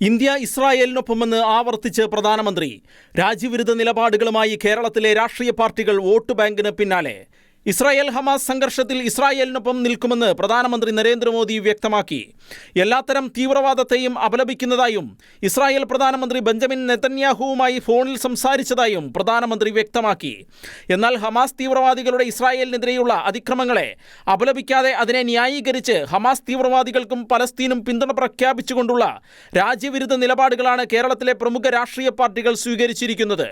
India ഇസ്രായേലിനൊപ്പമെന്ന് ആവർത്തിച്ച് പ്രധാനമന്ത്രി. രാജ്യവിരുദ്ധ നിലപാടുകളുമായി കേരളത്തിലെ രാഷ്ട്രീയ പാർട്ടികൾ വോട്ട് ബാങ്കിന് പിന്നാലെ. ഇസ്രായേൽ ഹമാസ് സംഘർഷത്തിൽ ഇസ്രായേലിനൊപ്പം നിൽക്കുമെന്ന് പ്രധാനമന്ത്രി നരേന്ദ്രമോദി വ്യക്തമാക്കി. എല്ലാത്തരം തീവ്രവാദത്തെയും അപലപിക്കുന്നതായും ഇസ്രായേൽ പ്രധാനമന്ത്രി ബെഞ്ചമിൻ നെതന്യാഹുവുമായി ഫോണിൽ സംസാരിച്ചതായും പ്രധാനമന്ത്രി വ്യക്തമാക്കി. എന്നാൽ ഹമാസ് തീവ്രവാദികളുടെ ഇസ്രായേലിനെതിരെയുള്ള അതിക്രമങ്ങളെ അപലപിക്കാതെ അതിനെ ന്യായീകരിച്ച് ഹമാസ് തീവ്രവാദികൾക്കും പലസ്തീനും പിന്തുണ പ്രഖ്യാപിച്ചുകൊണ്ടുള്ള രാജ്യവിരുദ്ധ നിലപാടുകളാണ് കേരളത്തിലെ പ്രമുഖ രാഷ്ട്രീയ പാർട്ടികൾ സ്വീകരിച്ചിരിക്കുന്നത്.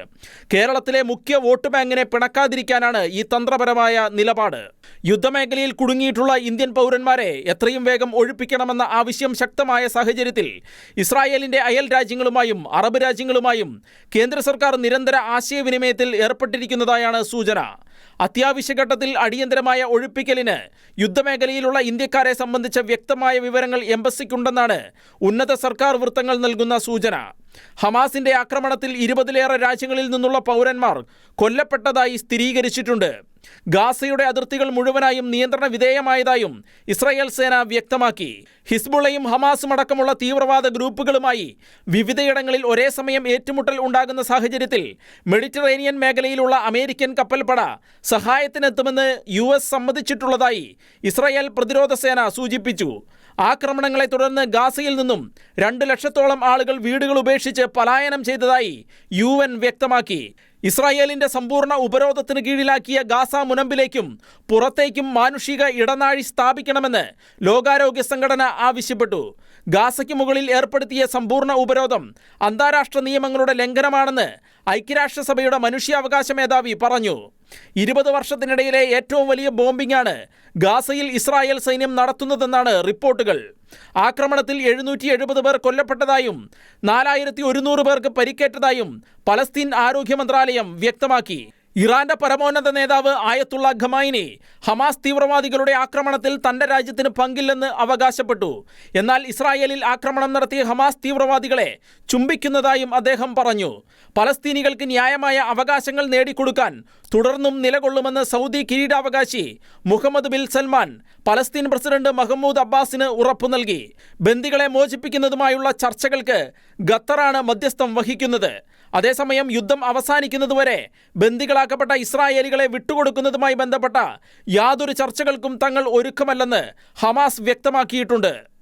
കേരളത്തിലെ മുഖ്യ വോട്ട് ബാങ്കിനെ പിണക്കാതിരിക്കാനാണ് ഈ തന്ത്രപരമായ നിലപാട്. യുദ്ധമേഖലയിൽ കുടുങ്ങിയിട്ടുള്ള ഇന്ത്യൻ പൗരന്മാരെ എത്രയും വേഗം ഒഴിപ്പിക്കണമെന്ന ആവശ്യം ശക്തമായ സാഹചര്യത്തിൽ ഇസ്രായേലിന്റെ അയൽ രാജ്യങ്ങളുമായും അറബ് രാജ്യങ്ങളുമായും കേന്ദ്ര സർക്കാർ നിരന്തര ആശയവിനിമയത്തിൽ ഏർപ്പെട്ടിരിക്കുന്നതായാണ് സൂചന. അത്യാവശ്യഘട്ടത്തിൽ അടിയന്തരമായ ഒഴിപ്പിക്കലിന് യുദ്ധമേഖലയിലുള്ള ഇന്ത്യക്കാരെ സംബന്ധിച്ച വ്യക്തമായ വിവരങ്ങൾ എംബസിക്കുണ്ടെന്നാണ് ഉന്നത സർക്കാർ വൃത്തങ്ങൾ നൽകുന്ന സൂചന. ഹമാസിന്റെ ആക്രമണത്തിൽ ഇരുപതിലേറെ രാജ്യങ്ങളിൽ നിന്നുള്ള പൗരന്മാർ കൊല്ലപ്പെട്ടതായി സ്ഥിരീകരിച്ചിട്ടുണ്ട്. ഗാസയുടെ അതിർത്തികൾ മുഴുവനായും നിയന്ത്രണ വിധേയമായതായും ഇസ്രായേൽ സേന വ്യക്തമാക്കി. ഹിസ്ബുളയും ഹമാസും അടക്കമുള്ള തീവ്രവാദ ഗ്രൂപ്പുകളുമായി വിവിധയിടങ്ങളിൽ ഒരേ സമയം ഏറ്റുമുട്ടൽ ഉണ്ടാകുന്ന സാഹചര്യത്തിൽ മെഡിറ്ററേനിയൻ മേഖലയിലുള്ള അമേരിക്കൻ കപ്പൽപ്പട സഹായത്തിനെത്തുമെന്ന് യു എസ് സമ്മതിച്ചിട്ടുള്ളതായി ഇസ്രായേൽ പ്രതിരോധ സേന സൂചിപ്പിച്ചു. ആക്രമണങ്ങളെ തുടർന്ന് ഗാസയിൽ നിന്നും രണ്ട് ലക്ഷത്തോളം ആളുകൾ വീടുകൾ ഉപേക്ഷിച്ച് പലായനം ചെയ്തതായി യു വ്യക്തമാക്കി. ഇസ്രായേലിന്റെ സമ്പൂർണ ഉപരോധത്തിന് കീഴിലാക്കിയ ഗാസ മുനമ്പിലേക്കും പുറത്തേക്കും മാനുഷിക ഇടനാഴി സ്ഥാപിക്കണമെന്ന് ലോകാരോഗ്യ സംഘടന ആവശ്യപ്പെട്ടു. ഗാസയ്ക്ക് മുകളിൽ ഏർപ്പെടുത്തിയ സമ്പൂർണ ഉപരോധം അന്താരാഷ്ട്ര നിയമങ്ങളുടെ ലംഘനമാണെന്ന് ഐക്യരാഷ്ട്രസഭയുടെ മനുഷ്യാവകാശ മേധാവി പറഞ്ഞു. ഇരുപത് വർഷത്തിനിടയിലെ ഏറ്റവും വലിയ ബോംബിംഗാണ് ഗാസയിൽ ഇസ്രായേൽ സൈന്യം നടത്തുന്നതെന്നാണ് റിപ്പോർട്ടുകൾ. ആക്രമണത്തിൽ എഴുന്നൂറ്റി എഴുപത് പേർ കൊല്ലപ്പെട്ടതായും നാലായിരത്തി ഒരുന്നൂറ് പേർക്ക് പരിക്കേറ്റതായും പലസ്തീൻ ആരോഗ്യ മന്ത്രാലയം വ്യക്തമാക്കി. ഇറാന്റെ പരമോന്നത നേതാവ് ആയത്തുള്ള ഖമായിനി ഹമാസ് തീവ്രവാദികളുടെ ആക്രമണത്തിൽ തന്റെ രാജ്യത്തിന് പങ്കില്ലെന്ന് അവകാശപ്പെട്ടു. എന്നാൽ ഇസ്രായേലിൽ ആക്രമണം നടത്തിയ ഹമാസ് തീവ്രവാദികളെ ചുംബിക്കുന്നതായും അദ്ദേഹം പറഞ്ഞു. പലസ്തീനികൾക്ക് ന്യായമായ അവകാശങ്ങൾ നേടിക്കൊടുക്കാൻ തുടർന്നും നിലകൊള്ളുമെന്ന് സൗദി കിരീടാവകാശി Mohammed bin Salman Palestine president Mahmoud അബ്ബാസിന് ഉറപ്പു നൽകി. ബന്ദികളെ മോചിപ്പിക്കുന്നതുമായുള്ള ചർച്ചകൾക്ക് ഖത്തറാണ് മധ്യസ്ഥം വഹിക്കുന്നത്. അതേസമയം യുദ്ധം അവസാനിക്കുന്നതുവരെ ബന്ദികളാക്കപ്പെട്ട ഇസ്രായേലികളെ വിട്ടുകൊടുക്കുന്നതുമായി ബന്ധപ്പെട്ട യാതൊരു ചർച്ചകൾക്കും തങ്ങൾ ഒരുക്കമല്ലെന്ന് ഹമാസ് വ്യക്തമാക്കിയിട്ടുണ്ട്.